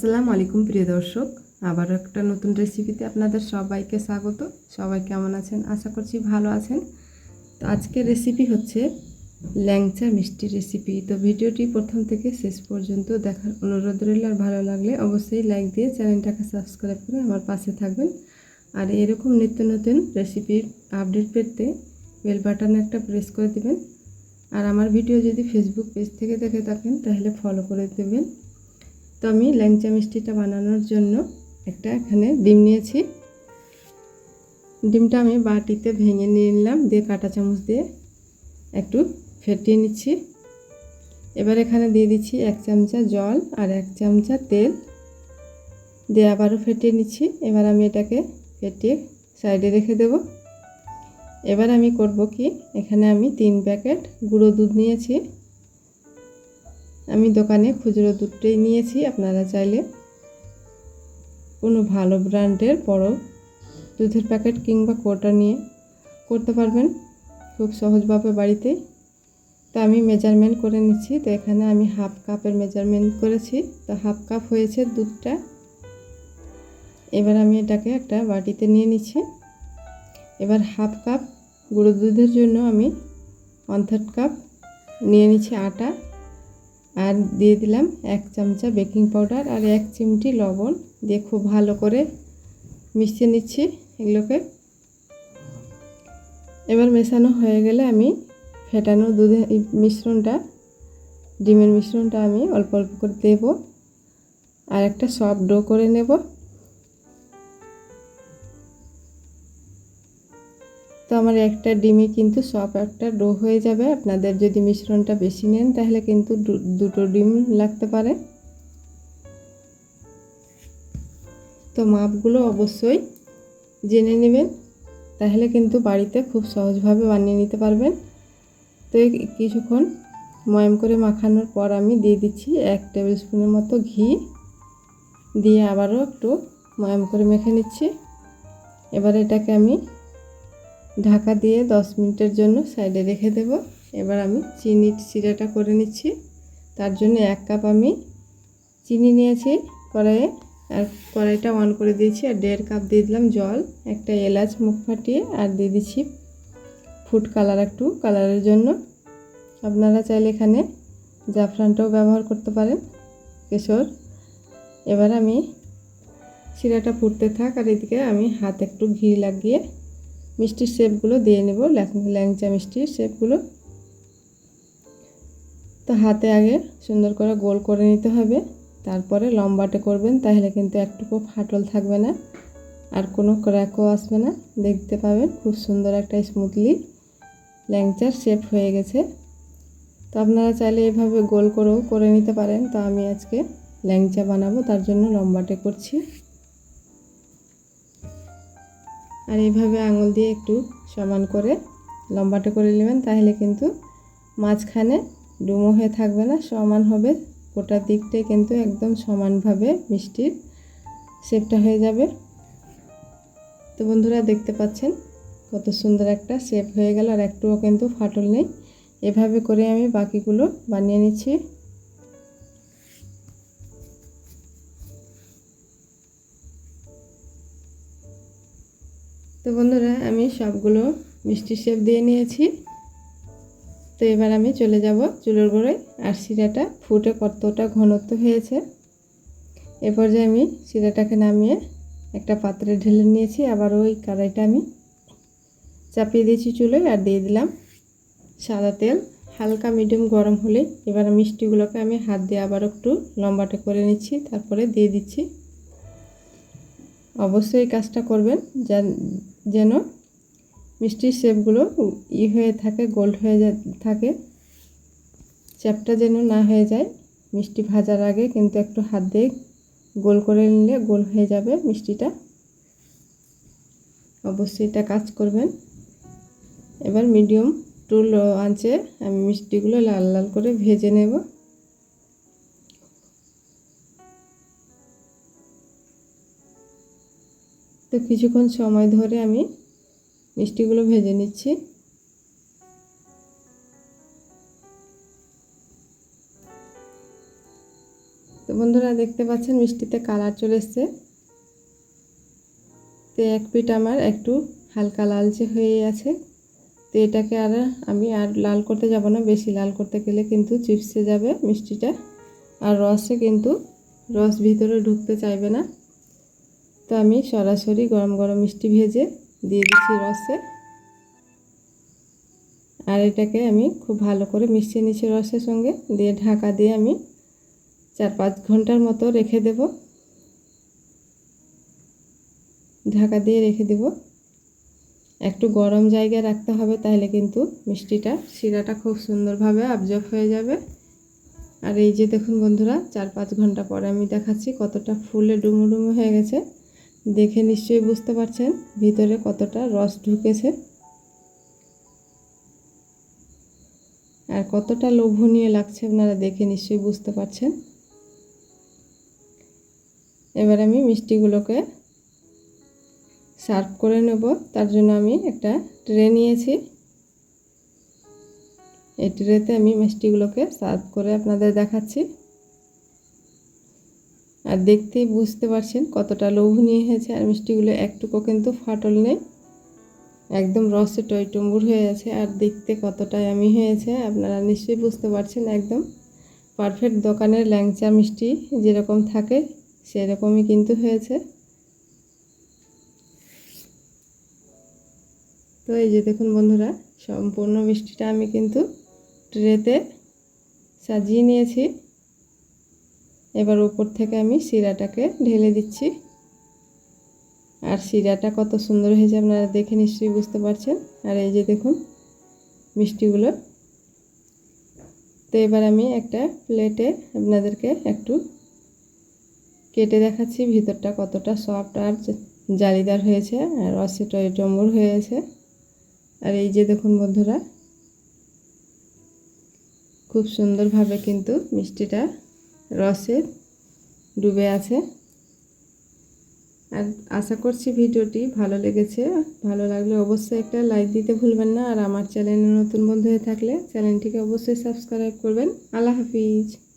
আসসালামু আলাইকুম, প্রিয় দর্শক। আবার একটা নতুন রেসিপিতে আপনাদের সবাইকে স্বাগত। সবাই কেমন আছেন? আশা করছি ভালো আছেন। তো আজকের রেসিপি হচ্ছে ল্যাংচা মিষ্টি রেসিপি। তো ভিডিওটি প্রথম থেকে শেষ পর্যন্ত দেখার অনুরোধ রইল। আর ভালো লাগলে অবশ্যই লাইক দিয়ে চ্যানেলটাকে সাবস্ক্রাইব করে আমার পাশে থাকবেন। আর এরকম নিত্য নতুন রেসিপির আপডেট পেতে বেল বাটনে একটা প্রেস করে দেবেন। আর আমার ভিডিও যদি ফেসবুক পেজ থেকে দেখে থাকেন, তাহলে ফলো করে দেবেন। তো আমি ল্যাংচা মিষ্টিটা বানানোর জন্য একটা এখানে ডিম নিয়েছি। ডিমটা আমি বাটিতে ভেঙে নিয়ে নিলাম, দিয়ে কাঁটা চামচ দিয়ে একটু ফেটিয়ে নিচ্ছি। এবার এখানে দিয়ে দিচ্ছি এক চামচা জল আর এক চামচা তেল, দিয়ে আবারও ফেটিয়ে নিচ্ছি। এবার আমি এটাকে ফেটিয়ে সাইডে রেখে দেব। এবার আমি করব কি, এখানে আমি তিন প্যাকেট গুঁড়ো দুধ নিয়েছি। আমি দোকানে খুচরো দুধটাই নিয়েছি, আপনারা চাইলে কোনো ভালো ব্র্যান্ডের বড় দুধের প্যাকেট কিংবা কোটা নিয়ে করতে পারবেন খুব সহজভাবে বাড়িতেই তো আমি মেজারমেন্ট করে নিচ্ছি। তো এখানে আমি হাফ কাপের মেজারমেন্ট করেছি। তো হাফ কাপ হয়েছে দুধটা। এবার আমি এটাকে একটা বাটিতে নিয়ে নিচ্ছি। এবার হাফ কাপ গুঁড়ো দুধের জন্য আমি ওয়ান থার্ড কাপ নিয়ে নিচ্ছি আটা। আর দিয়ে দিলাম এক চামচা বেকিং পাউডার আর এক চিমটি লবণ দিয়ে খুব ভালো করে মিশিয়ে নিচ্ছি এগুলোকে। এবার মেশানো হয়ে গেলে আমি ফেটানো দুধে মিশ্রণটা, ডিমের মিশ্রণটা আমি অল্প অল্প করে দেব। আর একটা সফট ডো করে নেব। তো আমার একটা ডিমে কিন্তু সব একটা ডো হয়ে যাবে। আপনাদের যদি মিশ্রণটা বেশি নেন, তাহলে কিন্তু দুটো ডিম লাগতে পারে। তো মাপগুলো অবশ্যই জেনে নেবেন, তাহলে কিন্তু বাড়িতে খুব সহজভাবে বানিয়ে নিতে পারবেন। তো কিছুক্ষণ ময়ম করে মাখানোর পর আমি দিয়ে দিচ্ছি এক টেবিল স্পুনের মতো ঘি। দিয়ে আবারও একটু ময়ম করে মেখে নিচ্ছি। এবার এটাকে আমি ঢাকা দিয়ে দশ মিনিটের জন্য সাইডে রেখে দেব। এবার আমি চিনির সিরাটা করে নিচ্ছি। তার জন্য এক কাপ আমি চিনি নিয়েছি কড়াইয়ে। আর কড়াইটা অন করে দিয়েছি আর দেড় কাপ দিয়ে দিলাম জল, একটা এলাচ মুখ ফাটিয়ে আর দিয়ে দিচ্ছি ফুড কালার একটু কালারের জন্য। আপনারা চাইলে এখানে জাফরানটাও ব্যবহার করতে পারেন, কেশর। এবার আমি শিরাটা ফুটতে থাক আর এদিকে আমি হাত একটু ঘি লাগিয়ে মিষ্টির শেপগুলো দিয়ে নেব ল্যাংচা মিষ্টির শেপগুলো। তো হাতে আগে সুন্দর করে গোল করে নিতে হবে। তারপরে লম্বাটে করবেন, তাহলে কিন্তু একটুকু ফাটল থাকবে না আর কোনো ক্র্যাকও আসবে না। দেখতে পাবেন খুব সুন্দর একটা স্মুথলি ল্যাংচার শেপ হয়ে গেছে। তো আপনারা চাইলে এভাবে গোল করেও করে নিতে পারেন। তো আমি আজকে ল্যাংচা বানাবো, তার জন্য লম্বাটে করছি। আর এইভাবে আঙুল দিয়ে একটু সমান করে, লম্বাটা করে নেবেন, তাহলে কিন্তু মাঝখানে ডুমো হয়ে থাকবে না, সমান হবে। গোটা দিকটাই কিন্তু একদম সমানভাবে মিষ্টির শেপটা হয়ে যাবে। তো বন্ধুরা দেখতে পাচ্ছেন কত সুন্দর একটা শেপ হয়ে গেল, আর একটুও কিন্তু ফাটল নেই। এভাবে করে আমি বাকিগুলো বানিয়ে নিচ্ছি। তো বন্ধুরা, আমি সবগুলো মিষ্টি শেপ দিয়ে নিয়েছি। তো এবার আমি চলে যাব চুলোর গোড়ায়। আর শিরাটা ফুটে কতটা ঘনত্ব হয়েছে, এ পর্যায়ে আমি শিরাটাকে নামিয়ে একটা পাত্রে ঢেলে নিয়েছি। আবার ওই কড়াইটা আমি চাপিয়ে দিয়েছি চুলোয় আর দিয়ে দিলাম সাদা তেল। হালকা মিডিয়াম গরম হলে এবার মিষ্টিগুলোকে আমি হাত দিয়ে আবার একটু লম্বাটে করে নিচ্ছি, তারপরে দিয়ে দিচ্ছি। অবশ্যই কাজটা করবেন যেন মিষ্টির শেপগুলো ই হয়ে থাকে গোল্ড হয়ে থাকে। চ্যাপটা যেন না হয়ে যায়, মিষ্টি ভাজার আগে কিন্তু একটু হাত দিয়ে গোল করে নিলে গোল হয়ে যাবে মিষ্টিটা। অবশ্যই এটা কাজ করবেন। এবার মিডিয়াম টু লো আঁচে আমি মিষ্টিগুলো লাল লাল করে ভেজে নেব। তো কিছুক্ষণ সময় ধরে আমি মিষ্টিগুলো ভেজে নিচ্ছি। তো বন্ধুরা দেখতে পাচ্ছেন মিষ্টিতে কালার চলে এসছে। তো এক পিঠ আমার একটু হালকা লালচে হয়ে আছে। তো এটাকে আর আমি আর লাল করতে যাব না, বেশি লাল করতে গেলে কিন্তু চিপসে যাবে মিষ্টিটা। আর রসে কিন্তু রস ভিতরে ঢুকতে চাইবে না। তো আমি সরাসরি গরম গরম মিষ্টি ভেজে দিয়ে দিচ্ছি রসে। আর এটাকে আমি খুব ভালো করে মিশিয়ে নিচ্ছি রসের সঙ্গে। দিয়ে ঢাকা দিয়ে আমি চার পাঁচ ঘণ্টার মতো রেখে দেব। ঢাকা দিয়ে রেখে দেব। একটু গরম জায়গায় রাখতে হবে, তাহলে কিন্তু মিষ্টিটা, শিরাটা খুব সুন্দরভাবে আবজর্ব হয়ে যাবে। আর এই যে দেখুন বন্ধুরা, চার পাঁচ ঘণ্টা পরে আমি দেখাচ্ছি কতটা ফুলে ডুমু ডুমু হয়ে গেছে। দেখে নিশ্চয়ই বুঝতে পারছেন ভিতরে কতটা রস ঢুকেছে। আর কতটা লোভনীয় লাগছে আপনারা দেখে নিশ্চয়ই বুঝতে পারছেন। এবার আমি মিষ্টিগুলোকে সার্ভ করে নেব। তার জন্য আমি একটা ট্রে নিয়েছি। এই ট্রেতে আমি মিষ্টিগুলোকে সার্ভ করে আপনাদের দেখাচ্ছি। আর দেখতেই বুঝতে পারছেন কতটা লোভনীয় হয়েছে আর মিষ্টিগুলো একটুকু কিন্তু ফাটল নেই। একদম রসে টইটুম্বুর হয়ে আছে আর দেখতে কতটা আমি হয়েছে, আপনারা নিশ্চয়ই বুঝতে পারছেন একদম। পারফেক্ট দোকানের ল্যাংচা মিষ্টি যেরকম থাকে সেরকমই কিন্তু হয়েছে। তো এই যে দেখুন বন্ধুরা, সম্পূর্ণ মিষ্টিটা আমি কিন্তু ট্রেতে সাজিয়ে নিয়েছি। এবার উপর থেকে আমি শিরাটাকে ঢেলে দিচ্ছি। আর শিরাটা কত সুন্দর হয়েছে আপনারা দেখে নিশ্চয়ই বুঝতে পারছেন। আর এই যে দেখুন, মিষ্টিগুলো। তো এবার আমি একটা প্লেটে আপনাদেরকে একটু কেটে দেখাচ্ছি ভিতরটা কতটা সফট আর জালিদার হয়েছে আর রসে টম্বর হয়েছে। আর এই যে দেখুন বন্ধুরা, খুব সুন্দরভাবে কিন্তু মিষ্টিটা রসে ডুবে আছে। আর আশা করছি ভিডিওটি ভালো লেগেছে। ভালো লাগলে অবশ্যই একটা লাইক দিতে ভুলবেন না। আর আমার চ্যানেলে নতুন বন্ধু হয়ে থাকলে চ্যানেলটিকে অবশ্যই সাবস্ক্রাইব করবেন। আল্লাহ হাফিজ।